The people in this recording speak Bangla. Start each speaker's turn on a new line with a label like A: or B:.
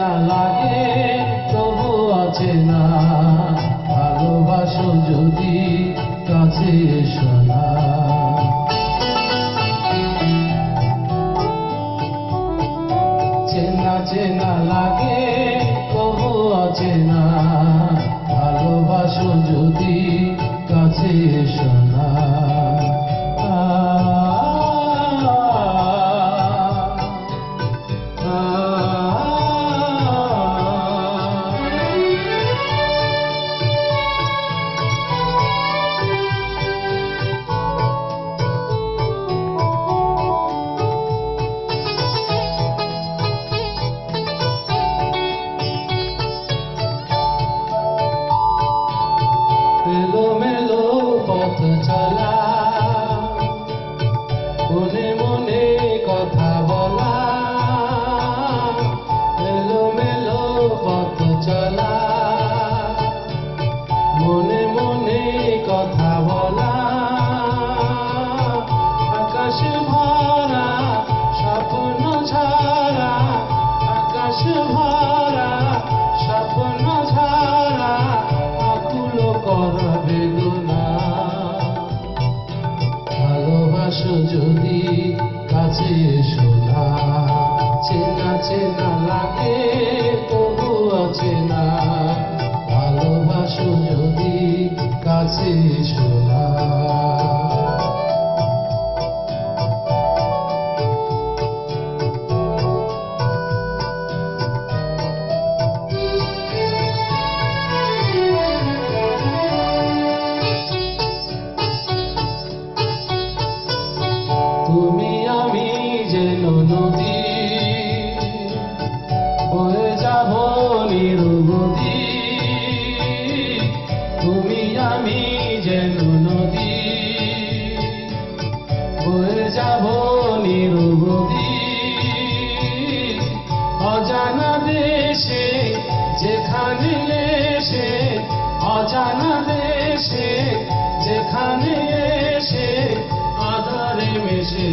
A: না লাগে, তবু আছে না। ভালোবাসো যদি কাছে শোনা চেনা চেনা লাগে, তবু আছে না। ভালোবাসো যদি কাছে শোনা যদি কাছে এসো না চেনা চেনা লাগে তবু আছে না। ভালোবাসো যদি কাছে এসো হারিয়ে সে অজানা দেশে যেখানে সে আধারে মিশে